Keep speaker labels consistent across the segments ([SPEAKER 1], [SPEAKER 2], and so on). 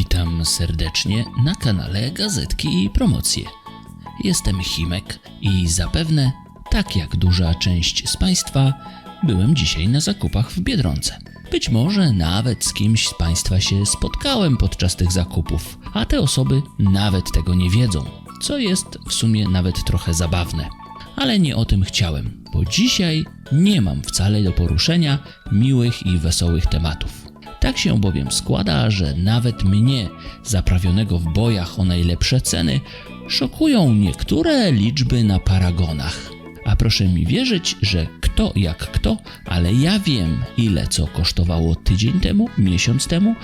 [SPEAKER 1] Witam serdecznie na kanale Gazetki i Promocje. Jestem Chimek i zapewne, tak jak duża część z Państwa, byłem dzisiaj na zakupach w Biedronce. Być może nawet z kimś z Państwa się spotkałem podczas tych zakupów, a te osoby nawet tego nie wiedzą, co jest w sumie nawet trochę zabawne. Ale nie o tym chciałem, bo dzisiaj nie mam wcale do poruszenia miłych i wesołych tematów. Tak się bowiem składa, że nawet mnie, zaprawionego w bojach o najlepsze ceny, szokują niektóre liczby na paragonach. A proszę mi wierzyć, że kto jak kto, ale ja wiem, ile co kosztowało tydzień temu, miesiąc temu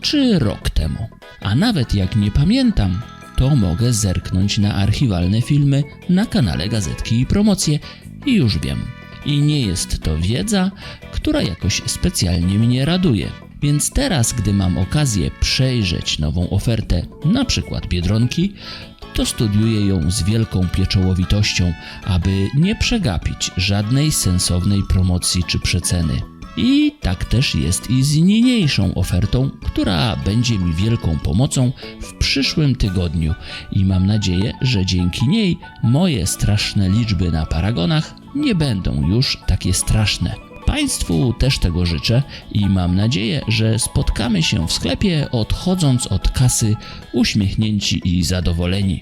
[SPEAKER 1] czy rok temu. A nawet jak nie pamiętam, to mogę zerknąć na archiwalne filmy na kanale Gazetki i Promocje i już wiem. I nie jest to wiedza, która jakoś specjalnie mnie raduje. Więc teraz, gdy mam okazję przejrzeć nową ofertę, na przykład Biedronki, to studiuję ją z wielką pieczołowitością, aby nie przegapić żadnej sensownej promocji czy przeceny. I tak też jest i z niniejszą ofertą, która będzie mi wielką pomocą w przyszłym tygodniu i mam nadzieję, że dzięki niej moje straszne liczby na paragonach nie będą już takie straszne. Państwu też tego życzę i mam nadzieję, że spotkamy się w sklepie odchodząc od kasy uśmiechnięci i zadowoleni.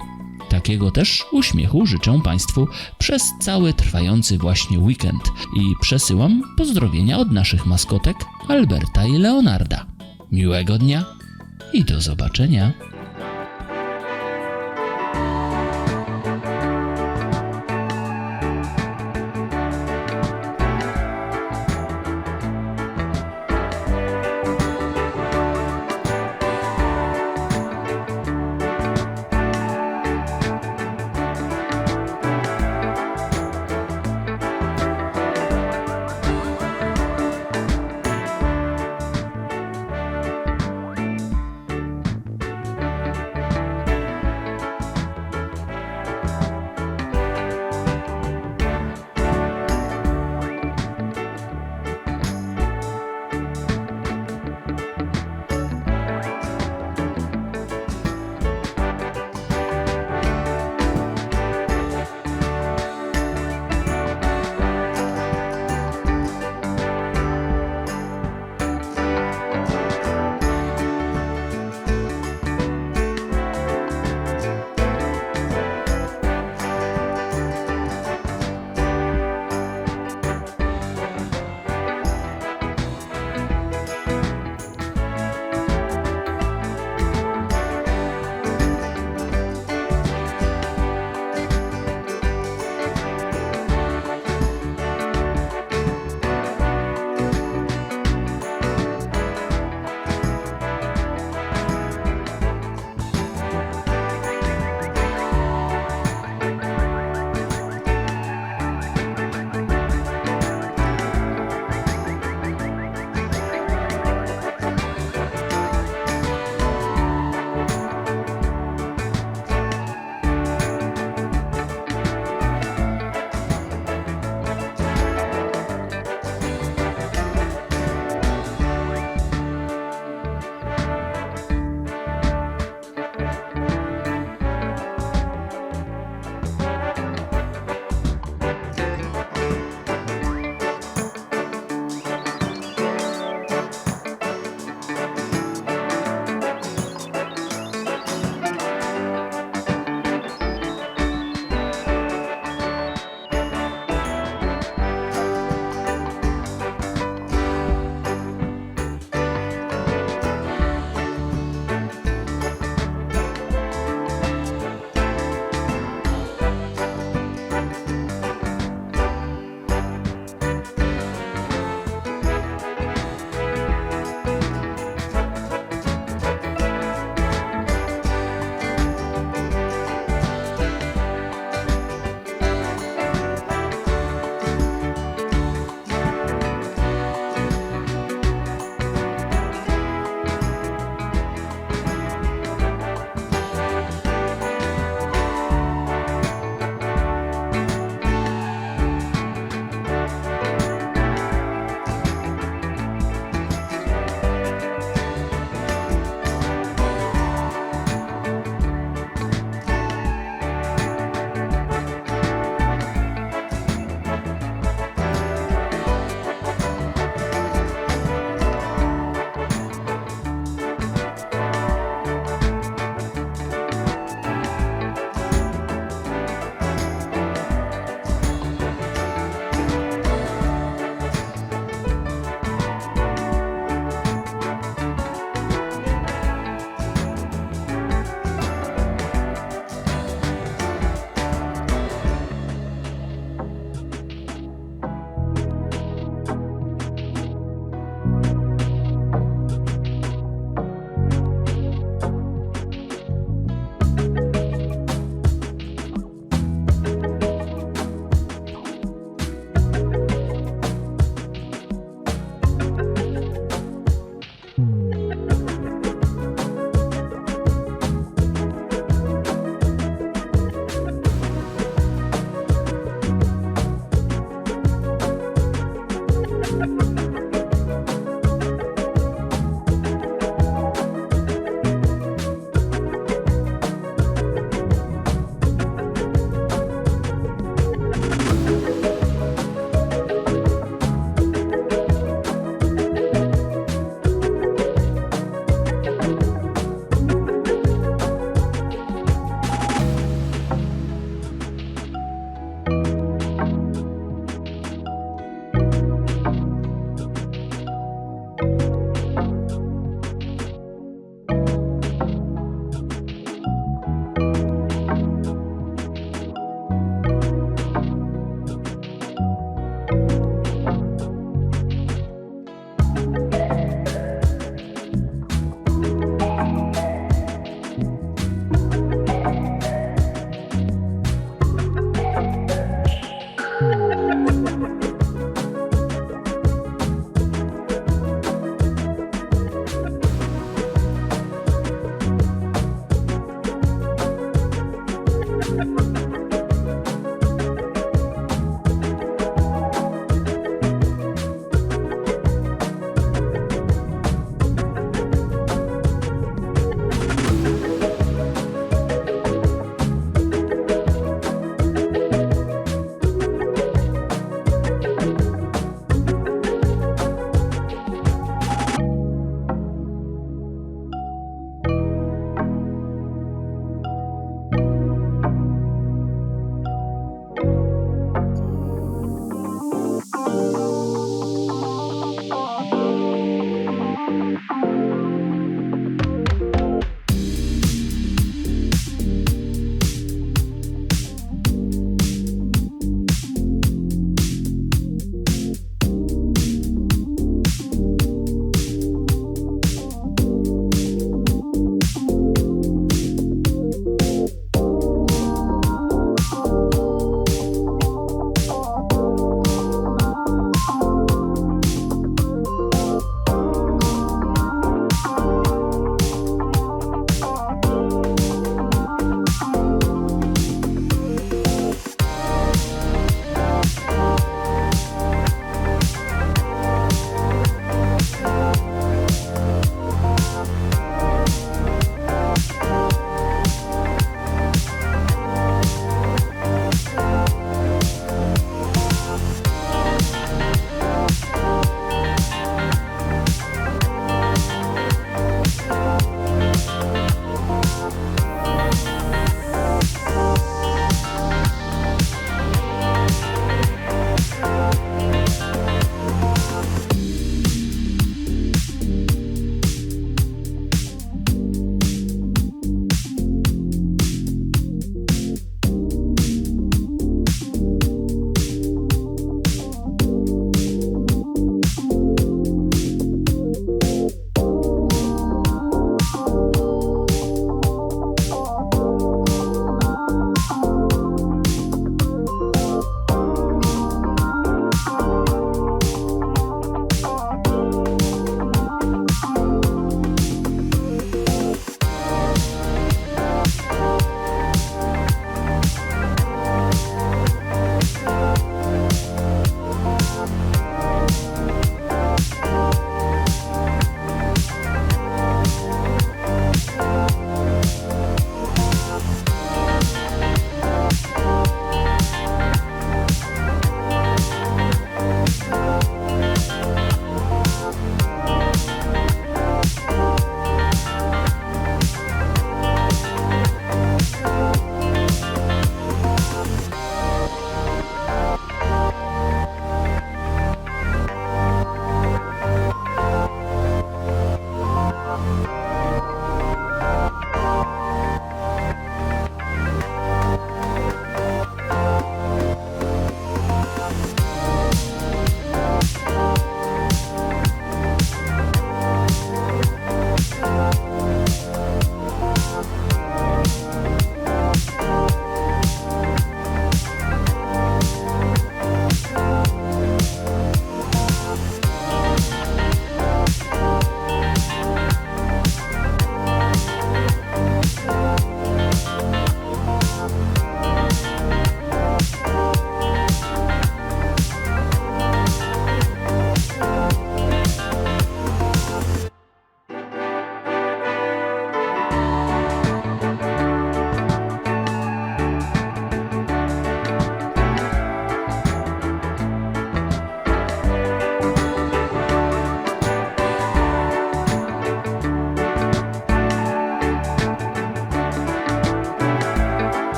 [SPEAKER 1] Takiego też uśmiechu życzę Państwu przez cały trwający właśnie weekend i przesyłam pozdrowienia od naszych maskotek Alberta i Leonarda. Miłego dnia i do zobaczenia.